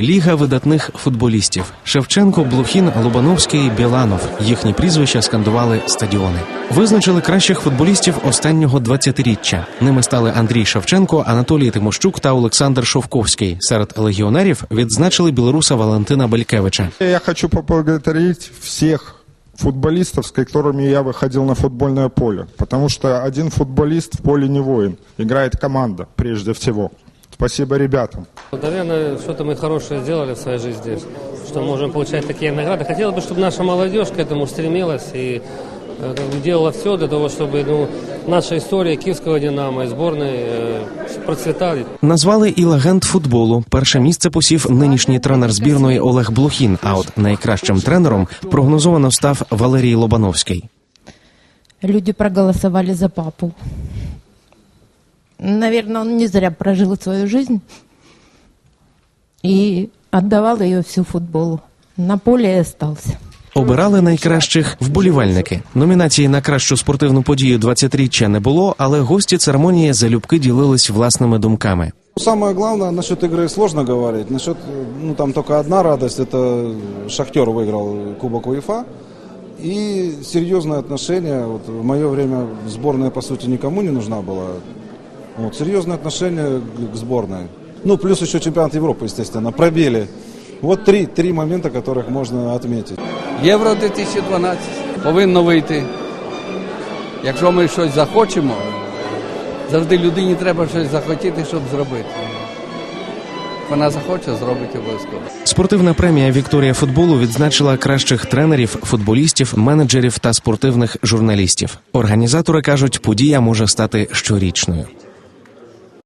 Ліга видатних футболістів Шевченко, Блухін, Лобановський, Біланов. Їхні прізвища скандували стадіони. Визначили кращих футболістів останнього 20-річчя. Ними стали Андрій Шевченко, Анатолій Тимощук та Олександр Шовковський. Серед легіонерів відзначили білоруса Валентина Белькевича. Я хочу поблагодарить всех футболистов, с которыми я выходил на футбольное поле. Потому что один футболист в поле не воин. Играет команда, прежде всего. Спасибо ребятам. Наверное, что-то мы хорошее сделали в своей жизни, что можем получать такие награды. Хотелось бы, чтобы наша молодежь к этому стремилась и э, как бы делала все для того, чтобы ну, наша история Киевского «Динамо» и сборной э, процветали. Назвали і легенд футболу. Перше місце посів нинішній тренер збірної Олег Блохін. А от найкращим тренером прогнозовано став Валерій Лобановський. Люди проголосовали за папу. Наверное, он не зря прожил свою жизнь и отдавал ее всю футболу. На поле и остался. Обирали найкращих вболівальники. Номінації на кращу спортивну подію 20-річчя не було, але гості церемонії залюбки ділились власними думками. Самое главное, насчет игры сложно говорить. Насчет, ну там только одна радость, это Шахтер выиграл Кубок УЕФА. И серьезное отношение, вот в мое время сборная по сути никому не нужна была. Вот, серьезное отношение к- сборной. Ну, плюс еще чемпионат Европы, естественно, пробили. Вот три, три момента, которых можно отметить. Євро 2012 повинно вийти. Якщо ми щось захочемо, завжди людині треба щось захотіти, щоб зробити. Вона захоче, зробить обов'язково. Спортивна премія Вікторія футболу відзначила кращих тренерів, футболістів, менеджерів та спортивних журналістів. Організатори кажуть, подія може стати щорічною.